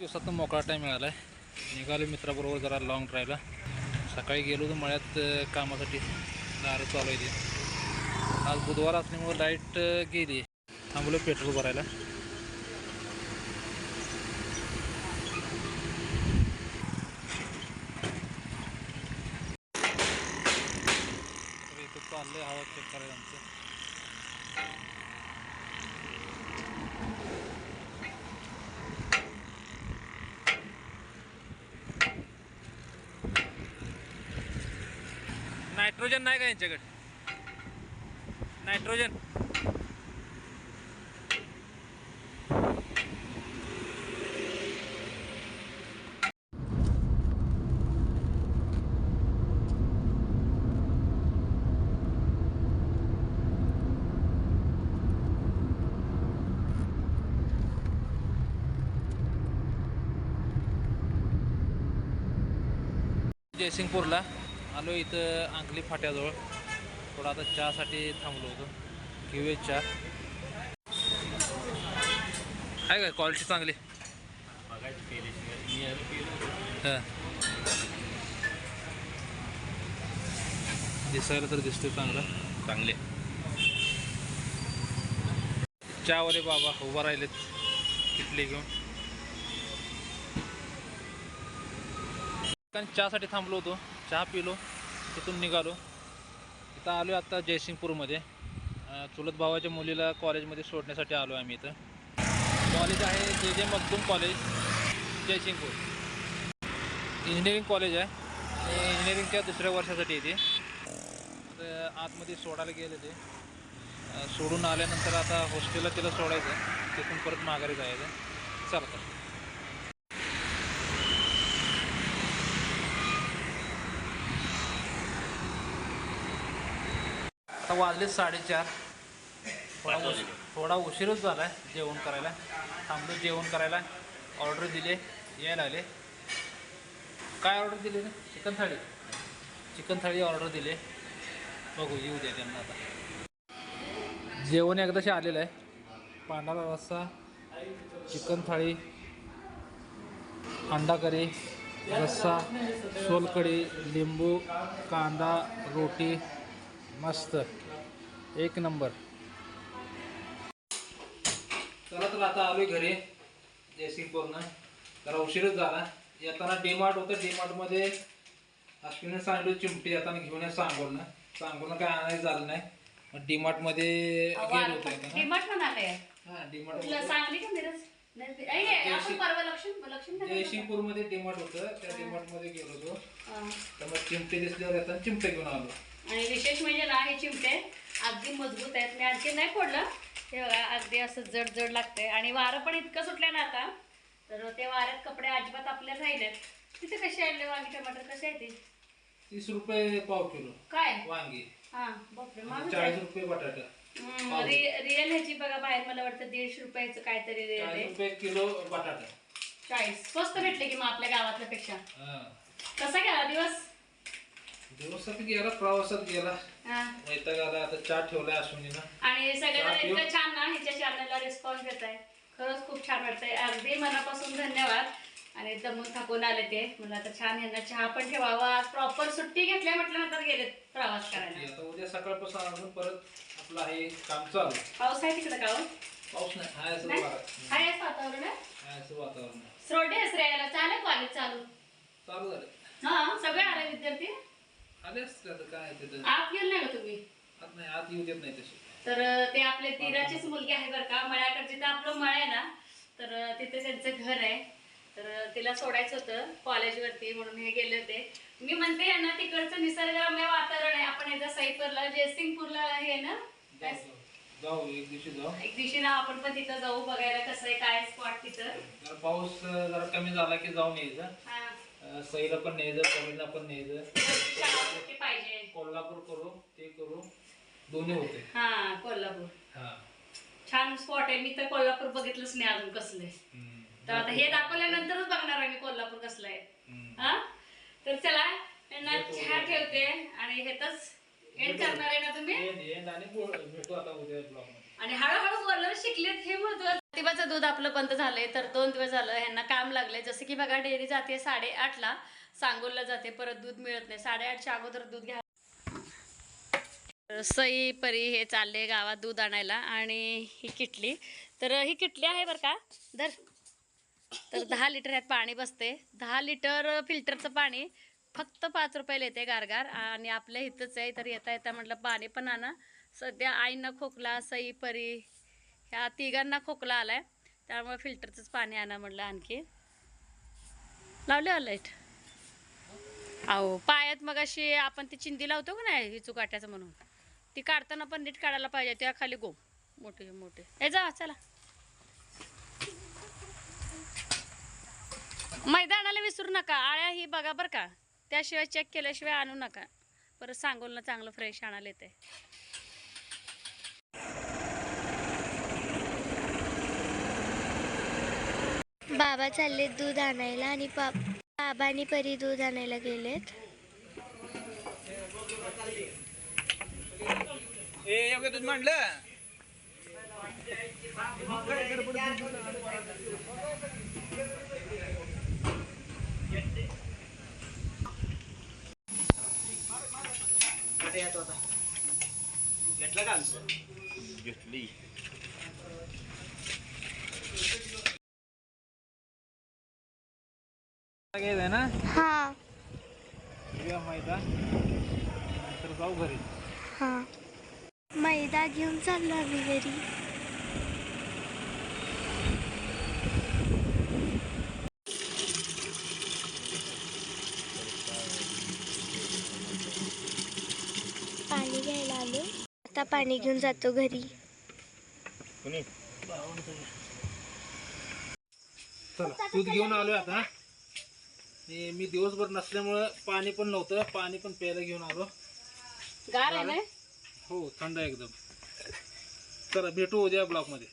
दिवसातून मोकळा टाईम मिळाला आहे निघालो मित्राबरोबर जरा लाँग ड्राईव्हला सकाळी गेलो होतो मळ्यात कामासाठी. दारं चालू आहे आज बुधवार असल्यामुळे लाइट गेली थांबलो पेट्रोल भरायला तर इथं चाललंय हवा चेक करायला आमचं नायट्रोजन नाही का यांच्याकडे? नायट्रोजन. जयसिंगपूरला आलो इथं अंकली फाट्याजवळ. थोडा आता चहासाठी थांबलो होतो. घेऊया चहा. आहे का क्वालिटी चांगली? हां. दिसायला तर दिसतोय चांगला. चांगले. चहावाले बाबा उभा राहिलेत. किटली घेऊन. कारण चहासाठी थांबलो होतो. चहा पिलो तिथून निघालो. इथं आलो आहे आत्ता जयसिंगपूरमध्ये चुलत भावाच्या मुलीला कॉलेजमध्ये सोडण्यासाठी आलो आम्ही इथं. कॉलेज आहे जे जे Makhdoom college Jaysingpur. Engineering college आहे. आणि इंजिनिअरिंगच्या दुसऱ्या वर्षासाठी येते तर आतमध्ये सोडायला गेले ते. सोडून आल्यानंतर आता हॉस्टेलला तिला सोडायचं आहे. तिथून परत माघारी जायचं चला तर. आता वाजले साडेचार. थोडा उश थोडा उशीरच झाला आहे जेवण करायला. थांबलो जेवण करायला. ऑर्डर दिले यायला आले. काय ऑर्डर दिले ना chicken thali. Chicken thali order दिले. बघू येऊ द्या त्यांना आता. जेवण एकदाशी आलेलं आहे. पांढरा रस्सा चिकन थाळी अंडा करी रस्सा सोलकढी लिंबू कांदा रोटी मस्त. एक नंबर. चला तर आता आलोय घरी जयसिंगपूरनं जरा उशीरच झाला. येताना डीमार्ट होतं. डीमार्टमध्ये अश्विनी सांगितलं चिमटी येताना घेऊन या सांगोलनं. सांगोलनं काय आणायचं झालं नाही. मग डीमार्टमध्ये गेलो होतो येताना डिमार्ट म्हणाले हा डीमार्ट सांगली का मिरज? नाही, आई, आई, आपण परवा लक्ष्मी लक्ष्मी नगर जयसिंगपूरमध्ये डीमार्ट होतं. त्या डीमार्टमध्ये गेलो होतो. हा. तर मग चिमटे दिसल्यावर येताना चिमटे घेऊन आलो. आणि विशेष म्हणजे ना हे चिमटे अगदी मजबूत आहेत. मी आणखी नाही फोडलं. ते बघा अगदी असं जड जड लागतंय. आणि वारं पण इतकं सुटलंय ना आता तर ते वाऱ्यात कपडे अजिबात आपल्या राहिलेत. तिथे कसे आणले वांगी टमाटर? कसे आहे ते? तीस रुपये पाव किलो. काय? वांगी. हा बापरे. चाळीस रुपये बटाटा. रिअल ह्याची बघा बाहेर मला वाटतं दीडशे रुपयाचं काहीतरी आहे. रुपये किलो बटाटा. चाळीस. स्वस्त भेटले की मग आपल्या गावातल्या पेक्षा हा. कसा गेला दिवस? दिवसात गेला प्रवासात गेला. हा. वैताग आला आता चहा ठेवलाय अश्विनीनं. आणि पिऊ. इतकं छान ना हिच्या चॅनलला रिस्पॉन्स देत आहे. खरंच खूप छान वाटतंय. अगदी मनापासून धन्यवाद. आणि दमून थकून आले ते. मला आता छान यांना चहा पण ठेवावा. प्रॉपर सुट्टी घेतल्या म्हटल्यानंतर गेले प्रवास करायला. आता उद्या सकाळपासून अजून परत आपलं आहे काम चालू. पाऊस आहे तिकडे का हो? पाऊस नाही हाय असं नाही? वारा- आहे असं वातावरण आहे? हाय असं वातावरण आहे. श्रोडे श्रेयाला चालू कॉलेज चालू. चालू झालं. हा सगळे आले विद्यार्थी? आले असते आता काय तिथं आत गेले नाही का तुम्ही? आत नाही आत येऊ देत नाही तशी. तर ते आपले दिराचीच मुलगी आहे बरं का. मळ्याकडे जिथं आपलं मळ आहे ना. तर तिथे त्यांचं घर आहे. तर तिला सोडायचं होतं कॉलेजवरती म्हणून हे गेले होते. मी म्हणते यांना तिकडचं निसर्गरम्य वातावरण आहे. आपण एकदा सईपूरला जयसिंगपूरला हे ना? जाऊ जाऊ. जाऊ एक दिवशी जाऊ. एक दिवशी ना आपण पण तिथं जाऊ बघायला कसं आहे काय स्पॉट तिथं. जरा पाऊस अं, जरा कमी झाला की जाऊन यायचं. हा. सईला पण न्यायचं कवीला पण न्यायचं. पाहिजे. कोल्हापूर करू ते करू. दोन्ही होते. हा कोल्हापूर. हा. छान स्पॉट आहे. मी तर कोल्हापूर बघितलंच नाही अजून कसलं आहे. तर आता हे दाखवल्यानंतरच बघणार आहे मी कोल्हापूर कसलं आहे. हा? तर चला यांना चहा ठेवते आणि हेतच एंड करणार आहे ना तुम्ही? आणि हळूहळू बोलायला शिकलेत हे महत्वाचं. प्रतिभाचं दूध आपलं बंद झालंय तर दोन दिवस झालं ह्यांना काम लागले जसं की बघा डेअरी जाते साडेआठला सांगोलला जाते परत दूध मिळत नाही. साडेआठच्या अगोदर दूध घ्या. सई परी हे चालले गावात दूध आणायला आणि ही किटली. तर ही किटली आहे बरं का? दर तर दहा लिटर ह्यात पाणी बसते. दहा लिटर फिल्टरचं पाणी फक्त पाच रुपयाला येते गारगार. आणि आपल्या इथंच आहे तर येता येता म्हटलं पाणी पण आणा. सध्या आईनं खोकला सई परी ह्या तिघांना खोकला आलाय. त्यामुळे फिल्टरचंच पाणी आणा म्हटलं आणखी. लावले लाइट अहो पायात मग अशी आपण ती चिंदी लावतो का नाही हिचू काट्याचं म्हणून? ती काढताना पण नीट काढायला पाहिजे त्या खाली गो. मोठे मोठे. ए जा चला. मैदानाला विसरू नका आळ्या ही बघा बरं का. त्याशिवाय चेक केल्याशिवाय आणू नका. परत सांगोल ना चांगलं फ्रेश आणायला येते बाबा चाललेत दूध आणायला आणि पा बाबा आणि परी दूध आणायला गेलेत. दूध मांडलं? घेतली. ना? हा. मैदा नंतर जाऊ घरी. हा. मैदा घेऊन चाललो आम्ही घरी. पाणी घ्यायला आलो. आता पाणी घेऊन जातो घरी. चला दूध घेऊन आलोय आता आणि मी दिवसभर नसल्यामुळं पाणी पण नव्हतं पाणी पण प्यायला घेऊन आलो. गार आहे ना? हो थंड आहे एकदम. चला भेटू उद्या ब्लॉकमध्ये